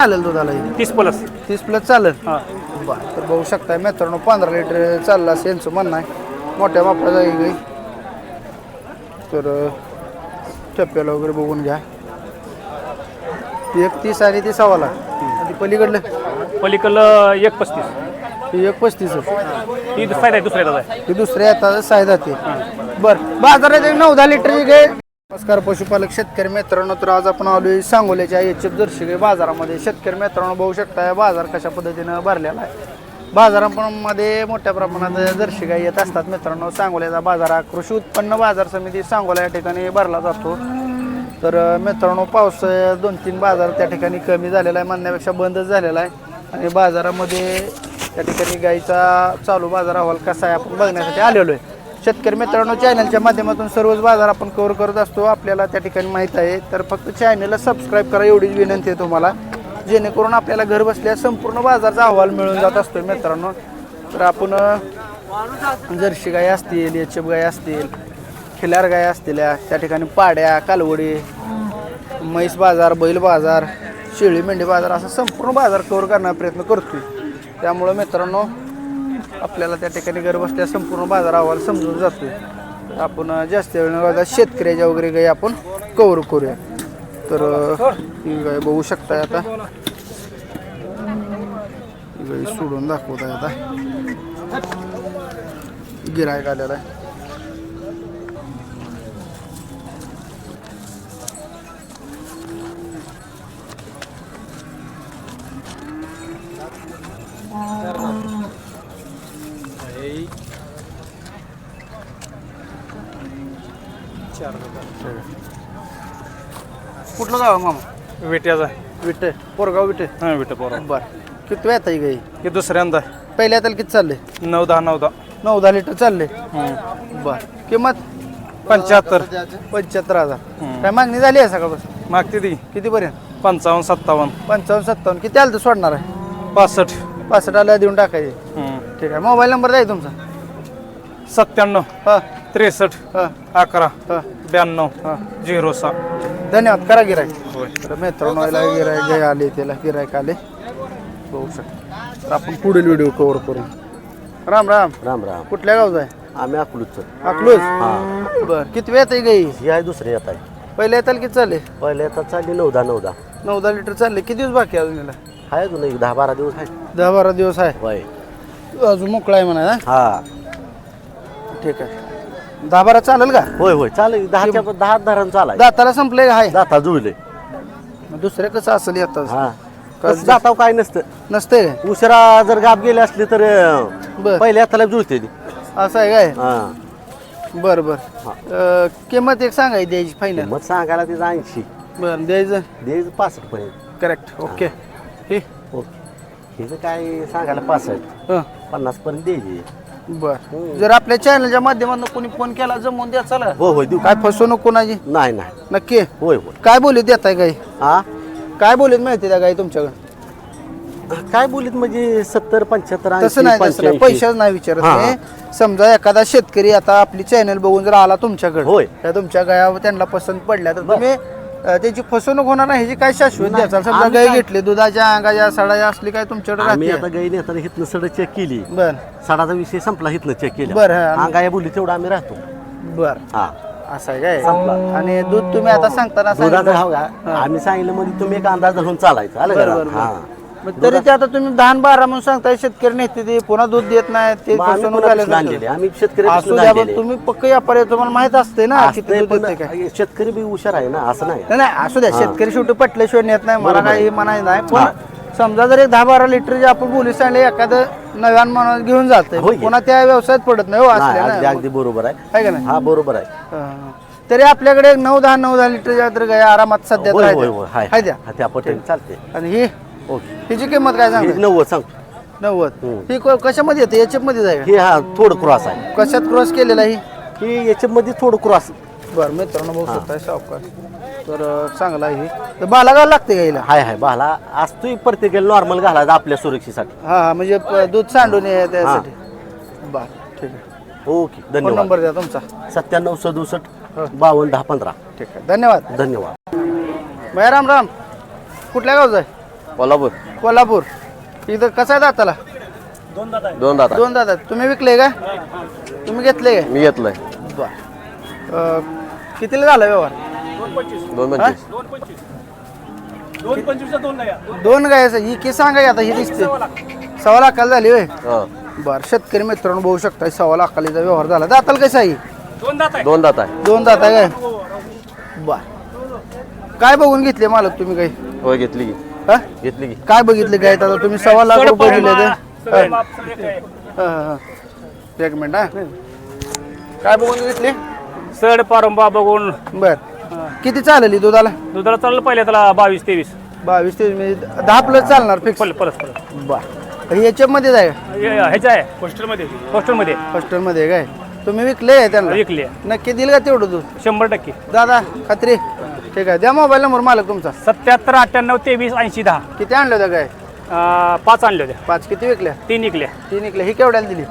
चालेल दुधाला हे? तीस प्लस. तीस प्लस चालेल? हां. बरं तर बघू शकता मित्रांनो पंधरा लिटर चाललं असं यांचं म्हणणं आहे. मोठ्या मापाला जाईल गाई तर अं, टप्प्याला वगैरे बघून घ्या. एक तीस आणि ती सव्वाला आणि पलीकडलं? पलीकडलं एक पस्तीस. ती एक पस्तीस ही आहे दुसऱ्या दादा आहे. ती दुसऱ्या येतात साय जाते बरं बाजारात एक नऊ दहा लिटर गाय नमस्कार पशुपालक शेतकरी मित्रांनो तर आज आपण आलोय सांगोल्याच्या एच एफ जर्शी बाजारामध्ये. शेतकरी मित्रांनो बघू शकता बाजार कशा पद्धतीनं भरलेला आहे. बाजारामध्ये मोठ्या प्रमाणात दर्शिका येत असतात मित्रांनो. सांगोल्याचा बाजार हा कृषी उत्पन्न बाजार समिती सांगोला या ठिकाणी भरला जातो. तर मित्रांनो पाऊस दोन तीन बाजार त्या ठिकाणी कमी झालेला आहे म्हणण्यापेक्षा बंदच झालेला आहे. आणि बाजारामध्ये त्या ठिकाणी गाईचा चालू बाजार अहवाल कसा आहे आपण बघण्यासाठी आलेलो आहे. शेतकरी मित्रांनो चॅनलच्या माध्यमातून सर्वच बाजार आपण कव्हर करत असतो. आपल्याला त्या ठिकाणी माहीत आहे. तर फक्त चॅनलला सबस्क्राईब करा एवढीच विनंती आहे तुम्हाला. जेणेकरून आपल्याला घर बसल्या संपूर्ण बाजारचा अहवाल मिळून जात असतो मित्रांनो. तर आपण जर्सी गाय असतील एच गाय असतील खिलार गाय असतील त्या ठिकाणी पाड्या कालवडी म्हैस बाजार बैल बाजार शेळी मेंढी बाजार असा संपूर्ण बाजार कव्हर करण्याचा प्रयत्न करतोय. त्यामुळं मित्रांनो आपल्याला त्या ठिकाणी घर बसल्या संपूर्ण बाजार अहवाल समजून जातो आपण जास्त वेळ शेतकऱ्याच्या वगैरे गाई आपण कवर करूया. तर ही गाय बघू शकताय आता. ही गाय सोडून दाखवत आहे आता. गिरायक आलेला आहे. कुठलं गाव आहे मामा? विट्याचा आहे. विटे पोरगाव विटे हां विट पोरा बर. किती वेळ आहे गाई? हे दुसऱ्यांदा आहे. पहिल्या त्याला किती चालले? नऊ दहा नऊ दहा. नऊ दहा लिटर चालले? हम्म. बर. किंमत? पंच्याहत्तर. पंच्याहत्तर हजार. काय मागणी झाली आहे सकाळपासून मागते ती. कितीपर्यंत? पंचावन्न सत्तावन्न. पंचावन्न सत्तावन्न. किती आलं तर सोडणार आहे? पासष्ट. पासष्ट आला देऊन टाकायचे. हम्म. ठीक आहे. मोबाईल नंबर द्या तुमचा. सत्त्याण्णव हां. त्रेसष्ट हां. अकरा हां. ब्याण्णव हां. झिरो सहा धन्यवाद. करा गिराय होय. तर मित्रांनो याला गे आले त्याला गिरायक आले. बघू शकता. तर आपण पुढील व्हिडिओ कव्हर करू. राम राम. राम राम. कुठल्या गावचा आहे? आम्ही अकलूच अकलूज? हा. बर. किती वेळ आहे गाई? ही आहे दुसरी येत आहे पहिल्या येताल किती चालले? पहिले आता चालली नऊदा नऊदा नऊ दहा. लिटर चालले. किती दिवस बाकी आहे अजून याला? आहे अजून एक दहा बारा दिवस आहे. दहा बारा दिवस आहे. होय. अजून मोकळा आहे म्हणा ना हा. ठीक आहे. दहा बारा चालेल का? होय होय चालेल. दहाच्या दहा धरण चालाय. दाताला संपले हाय. दाता जुळले. दुसरे कसं असेल हा. कसं जाताव काय नसतं. नसते उशिरा जर गाप गेले असले तर पहिल्या हाताला जुळते ती. असं आहे काय? हा. बर बर. किंमत एक सांगायची द्यायची फायनल मग सांगायला तिचं ऐंशी. बर द्यायचं? द्यायचं पासष्ट पर्यंत. करेक्ट ओके हे? ओके हिचं काय सांगायला पासष्ट. पन्नास पर्यंत द्यायची. बर. जर आपल्या चॅनलच्या माध्यमातून कोणी फोन केला जमवून द्या चला. हो होय देऊ. काय फसवणूक कोणाची नाही नाही. नक्की. होय होय. काय बोलीत देताय गाई? हा काय बोलीत माहिती त्या गाई तुमच्याकडे? काय बोलीत म्हणजे सत्तर पंच्याहत्तर तसं नाही तसं पैशाच नाही विचारत हा, मी. समजा एखादा शेतकरी आता आपली चॅनल बघून जर आला तुमच्याकडे होय. त्या तुमच्या गाया त्यांना पसंत पडल्या तर तुम्ही अं, त्याची फसवणूक होणार नाही ह्याची काय शाश्वत द्याचाल समजा आम्ही गाय काय- घेतली दुधाच्या अंगाच्या सडाच्या असली काय तुमच्याकडे आम्ही राहते? आता गाई नेताना हिथनं सड चेक केली. बर. सडाचा विषय संपला हिथनं चेक केला. बरं, हा. अंगाया बोली तेवढं आम्ही राहतो. बर. हा. असं आहे काय? संपला. आणि दूध तुम्ही आता सांगताना दुधाचा सांगितलं- भाव का? आम्ही सांगितलं म्हणजे तुम्ही एक अंदाज धरून चालायचं. आलं बरं, का बरं, हा. मग तरी ते आता तुम्ही दहा बारा म्हणून सांगताय शेतकरी नेते ते पुन्हा दूध देत नाही ते मग आम्ही फसवणूक कोणापासून झाल्यासारखं. आणलेले? आम्ही शेतकरी असू द्या पण तुम्ही पक्क व्यापारी आहे, तुम्हाला माहीत असते ना किती असतंय दूध पण येते काय शेतकरी बी हुशार आहे ना असं नाही नाही नाही असू द्या शेतकरी शेवटी पटल्याशिवाय नेत नाही मला. काही म्हणायचं नाही पण समजा जर एक दहा बारा लिटर जे आपण बोली सांगले एखादं नव्यान माणूस घेऊन जाते होय. पुन्हा त्या व्यवसायात पडत नाही हो नाही, असल्या अगदी ना. अगदी बरोबर आहे आहे का नाही हा बरोबर आहे हा. तरी आपल्याकडे एक नऊ दहा नऊ दहा लिटर तर गाय आरामात सध्या होय राहते. होय होय हाय आहे द्या हा, त्या पटेल चालते आणि ही ओके. हिची किंमत काय हे सांग नव्वद सांगतो नव्वद. हम्म. ही को- कशामध्ये येते? याच्यात मध्ये जाय हे हा थोडं क्रॉस आहे. कशात क्रॉस केलेला ही की याच्यामध्ये थोडं क्रॉस बरं मित्रांनो बघू शकता सावकार तर अं, चांगला आहे ही. तर बाला घाल लागते गाईला हाय हाय बाला. असतोय प्रत्येकाला नॉर्मल घालायचा आपल्या सुरक्षेसाठी. हा हा म्हणजे प- दूध सांडून ये त्यासाठी. बरं ठीक आहे. ओके फोन धन्यवाद. नंबर द्या तुमचा. सत्त्याण्णव सदुसष्ट बावन्न दहा पंधरा. ठीक आहे धन्यवाद. धन्यवाद. भैया राम राम. कुठल्या गावचा आहे? कोल्हापूर. कोल्हापूर. इथं कसं आहे दाताला? दोन दाता दोन दादा तुम्ही विकले का? तुम्ही घेतले का? मी घेतलंय. बर. अं, कितीला झाला व्यवहार? दोन पंचवीस. दोन गाय ही की सांगा आता ही दिसते. सव्वा लाखाला झाली होय? हा. बर शेतकरी मित्रांनो बघू शकता सव्वा लाखालीचा व्यवहार झाला. दाताला कसं आहे? दोन दात आहे. दोन दात आहे काय? बर. काय बघून घेतले मालक तुम्ही काही? होय घेतली की. हा? घेतली की. काय बघितले काय? आता तुम्ही सव्वा लाख रुपये दिले ते हा, हा, हा. एक मिनिट हा. काय बघून घेतले? सड पारंबा बघून. बर. किती चालेल दुधाला? दुधाला चाललं पहिले त्याला बावीस तेवीस. बावीस तेवीस म्हणजे दहा प्लस चालणार फिक्स परत परत बर याच्या मध्ये जाय हे- ह्याचं आहे. हॉस्टेलमध्ये हॉस्टेलमध्ये हॉस्टेलमध्ये काय? तुम्ही विकले त्यांना? विकली. नक्की दिल का तेवढं दूध? शंभर टक्के. दादा खात्री? ठीक आहे. द्या मोबाईल नंबर मालक तुमचा. सत्याहत्तर अठ्ठ्याण्णव तेवीस ऐंशी दहा. किती आणलं होतं काय? अं, पाच आणले होत्या पाच किती विकल्या? तीन विकल्या. तीन विकल्या. ही केवढ्याला दिली?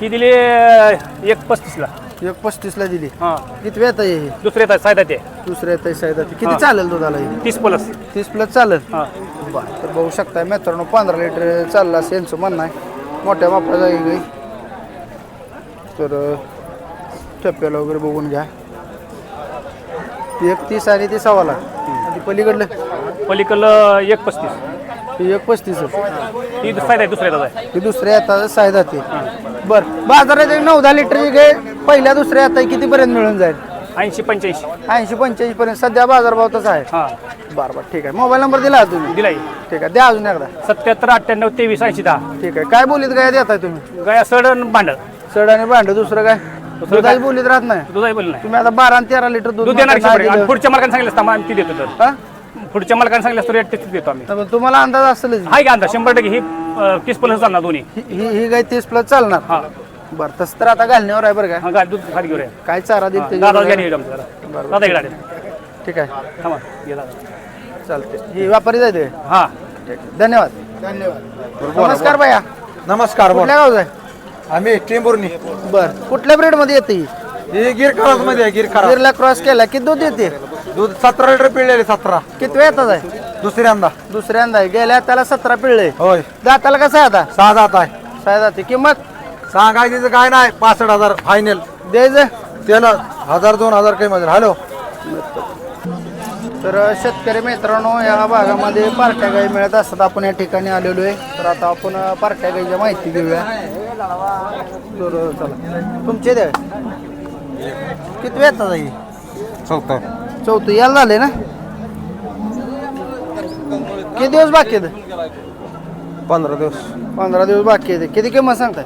ती दिली अं, एक पस्तीसला. एक पस्तीसला दिली. हां. किती वेळ आहे ही? दुसरे येतात सायदा ते. दुसऱ्या येत आहे साईदा किती हा. चालेल दुधाला ही? तीस प्लस. तीस प्लस चालेल? हां. बरं तर बघू शकताय मित्रांनो पंधरा लिटर चालला असं यांचं म्हणणं आहे. मोठ्या आहे. गाई तर टप्प्याला वगैरे बघून घ्या. ती एक तीस आणि ती सव्वाला आणि ती पलीकडलं? पलीकडलं एक पस्तीस. एक पस्तीस आहे. दुसऱ्या आहे दुसऱ्या येतात सायदा ती. बरं बाजारात एक नऊ दहा लिटरची गाय पहिल्या दुसऱ्या येतात कितीपर्यंत मिळून जाईल? ऐंशी पंच्याऐंशी. ऐंशी पंच्याऐंशी पर्यंत सध्या बाजारभाव तसा आहे. हां. बरं बरं ठीक आहे. मोबाईल नंबर दिला का तुम्ही दिलाय. ठीक आहे द्या अजून एकदा. सत्याहत्तर अठ्ठ्याण्णव तेवीस ऐंशी दहा. ठीक आहे. काय बोलीत गाय देताय तुम्ही? गाया सड आणि भांडळ चढ आणि भांड दुसरं काय? दुधाची बोलीत राहत नाही. दुधाही बोल नाही. तुम्ही आता बारा आणि तेरा लिटर दूध दूध देणार शंभर आणि. पुढच्या मालकाने सांगितलं असतं आम्ही ती देतो तर. हा? पुढच्या मालकाने सांगितलं असतं रेट तेच देतो आम्ही. तर तुम्हाला अंदाज असेलच आहे का अंदाज? शंभर टक्के ही तीस प्लस चालणार दोन्ही. ही ही ही गाय तीस प्लस चालणार. हा. बरं तसं तर आता घालण्यावर आहे बरं का? हा गाय दूध खाली घेऊया काय चारा देईल दादा त्याच्यावर घ्या नाही आमचं जरा. दादा इकडे आले. ठीक आहे. थांबा दादा. चालते ही व्यापारी जायते हा. ठीक आहे धन्यवाद. धन्यवाद. नमस्कार भैया. नमस्कार बोल. कुठल्या गावचा आहे? आम्ही टेंभुर्णी. बरं. कुठल्या ब्रेडमध्ये येते ही? ही गिर खरासमध्ये आहे गिर खरास गिरला क्रॉस केला. किती दूध येते दूध सतरा लिटर पिळलेले सतरा. किती येतात आहे? दुसऱ्यांदा. दुसऱ्यांदा आहे. गेल्या त्याला सतरा पिळले. होय. दाताला कसं आहे आता सहा जात आहे. साय जाते किंमत? सांगायचं काय नाही. पासष्ट हजार फायनल द्यायचं त्याला हजार दोन हजार काही मध्ये हॅलो तर शेतकरी मित्रांनो या भागामध्ये पार्ट्या गाई मिळत असतात. आपण या ठिकाणी आलेलो आहे. तर आता आपण अ, पार्ट्या गाईची माहिती घेऊया. तर चला तुमचे द्या. किती वेळ ही चौथं. चौथं. यायला झाले ना? किती दिवस बाकी आहेत? पंधरा दिवस. पंधरा दिवस बाकी आहेत. किती किंमत सांगताय?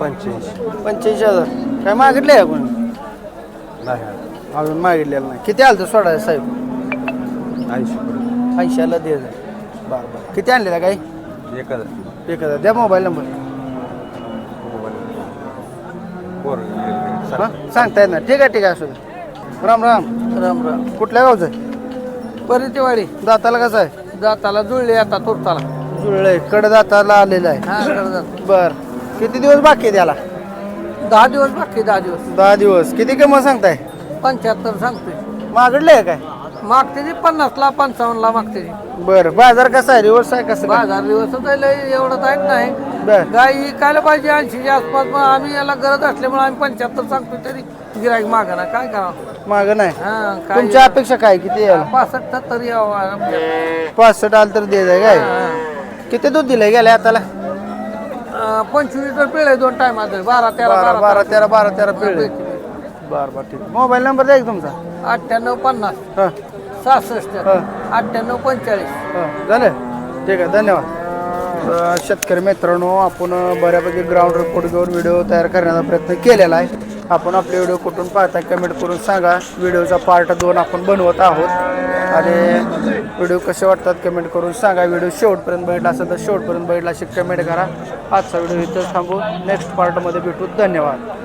पंच्याऐंशी. पंच्याऐंशी हजार. काय मागितले आहे कोणी? नाही. अजून मागितलेलं नाही. किती आलं तर सोडायचं साहेब? ऐंशी ऐंशीला दे बरं बरं. किती आणलेला काही एक हजार. एक हजार. द्या मोबाईल नंबर. हा? सांगता येत ना ठीक आहे ठीक आहे असू दे. राम राम. राम राम. कुठल्या गावचं आहे? परितेवाडी. दाताला कसं आहे? जाताला जुळले आता तुरताला. जुळलंय. कड दाताला आलेलं आहे. हा जातो. बर. किती दिवस बाकी आहे त्याला? दहा दिवस बाकी दहा दिवस. दहा दिवस. किती किंमत सांगताय? पंच्याहत्तर सांगतोय. मागडले आहे काय? मागते ती पन्नासला पंचावन्नला मागते ती. बर. बाजार कसा आहे? रिवर्स आहे कसं काय? बाजार दिवस लय एवढं आहेत नाही. बर. गाय विकायला पाहिजे? ऐंशीच्या आसपास. मग आम्ही याला गरज असल्यामुळे आम्ही पंच्याहत्तर सांगतोय तरी गिराईक मागा ना. काय करावं? माग नाही. हा काय तुमच्या अपेक्षा काय? किती यायला पासष्ट तरी यावं. आमच्या. पाचशे आलं तर दे जाय काय. किती दूध दिलंय गेल्या हाताला अं, पंचवीस लिटर पिळे दोन टायमात बारा तेरा बारा बारा तेरा. बारा तेरा पिळे पिळे. बर बर ठीक. मोबाईल नंबर द्या की तुमचा. अठ्ठ्याण्णव पन्नास. हा. सहासष्ट. हा. अठ्ठ्याण्णव पंचेचाळीस. हा, झालं? ठीक आहे धन्यवाद. तर शेतकरी मित्रांनो आपण बऱ्यापैकी ग्राउंड रिपोर्ट घेऊन व्हिडिओ तयार करण्याचा प्रयत्न केलेला आहे. आपण आपले व्हिडिओ कुठून पाहता कमेंट करून सांगा. व्हिडिओचा पार्ट दोन आपण बनवत आहोत. आणि व्हिडिओ कसे वाटतात कमेंट करून सांगा. व्हिडिओ शेवटपर्यंत बघितला असेल तर शेवटपर्यंत बघितला अशी कमेंट करा. आजचा व्हिडिओ इथं थांबू. नेक्स्ट पार्टमध्ये भेटू. धन्यवाद.